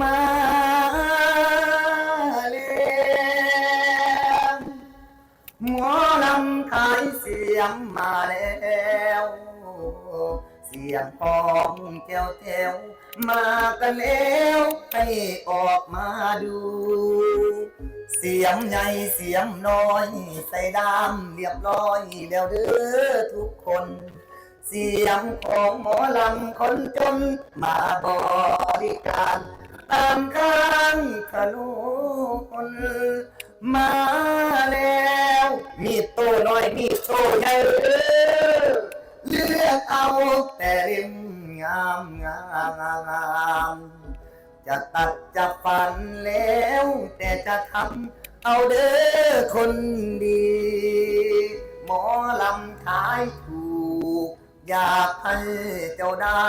มาแล้วหมอลำขายเสียงมาแล้ว เสียงปองแก้วแถวมากันแล้วให้ออกมาดู เสียงใหญ่เสียงน้อย ใส่ดำเรียบร้อยแล้วเด้อทุกคนเสียงของหมอลำคนจนมาบริการ ตามข้างถนนมาแล้ว มีโตน้อยมีโตใหญ่เด้อเลือกเอาแต่ริมงามงามจะตัดจะฟันแล้ว แต่จะทำเอาเด้อคนดี หมอลำท้ายถูก อยากให้เจ้าได้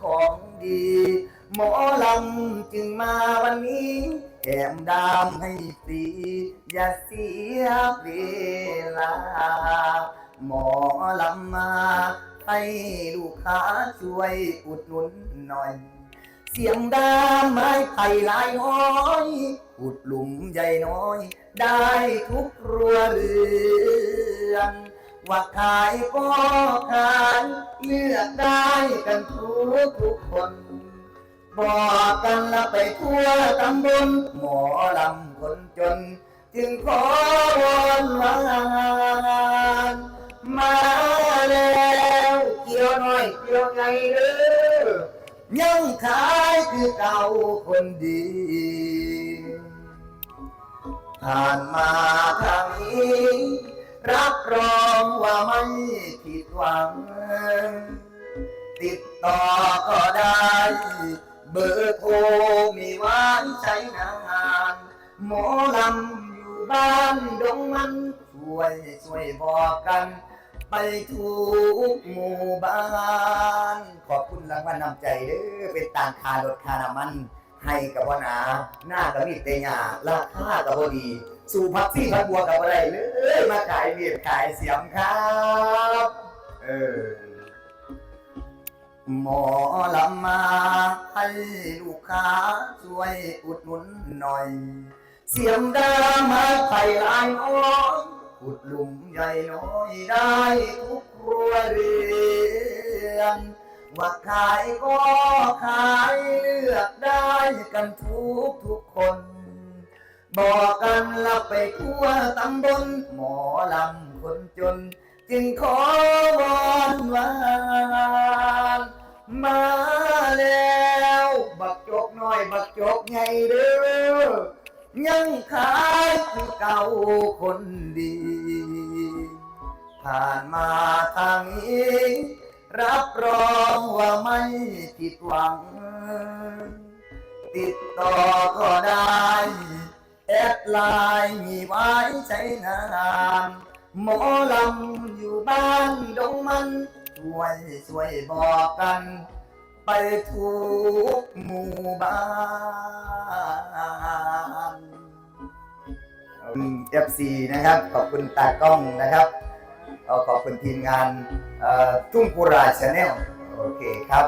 ของดี หมอลำจึงมาวันนี้แถมดามให้ฟรีอย่าเสียเวลา หมอลำมาให้ลูกค้าช่วยอุดหนุนหน่อย เสียงดามไม้ไผ่ลายน้อยอุดหลุมใหญ่น้อย ได้ทุกครัวเรือนว่าขายก็ขายเลือกได้กันทุกทุกคน บอกกันละไปทั่วตำบลหมอลำคนจน จึงขอวอนวานมาแล้วเกี่ยวหน่อยเกี่ยวไงเด้อยังขายคือเก่าคนดีผ่านมาทางนี้ รับรองว่าไม่ผิดหวัง ติดต่อก็ได้ เบอร์โทรมีไว้ใช้งานหมอลำอยู่บ้านดงมันช่วยช่วยบอกกัน ไปทุกหมู่บ้าน ขอบคุณรางวัลนำใจเด้อเป็นต่างคารถคาน้ำมัน ให้กับวนาหน้ากับมีดเตยาราคากับพอดี สู่พักซี่พักบัวกับอะไรเลยมาขายเมีดขายเสียมครับ เออ หมอลำมาให้ลูกค้าช่วยอุดหนุนหน่อย เสียมดามาไผ่ลายน้อยขุดหลุมใหญ่น้อยได้ทุกครัวเรือนว่าขายก็ขายเลือกได้กันทุกทุกคน บอกกันละไปทั่วตำบลหมอลำคนจน จึงขอวอนวานมาแล้ว บักจกน้อยบักจกไงเด้อยังขายคือเก่าคนดี ผ่านมาทางนี้ รับรองว่าไม่ผิดหวัง ติดต่อก็ได้ แอดไลน์มีไว้ใช้งาน หมอลำอยู่บ้านดงมันช่วยช่วยบอกกัน ไปทุกหมู่บ้านเอฟซีนะครับ ขอบคุณตากล้องนะครับขอบคุณทีมงานทุ่งกุราชาแนลโอเคครับ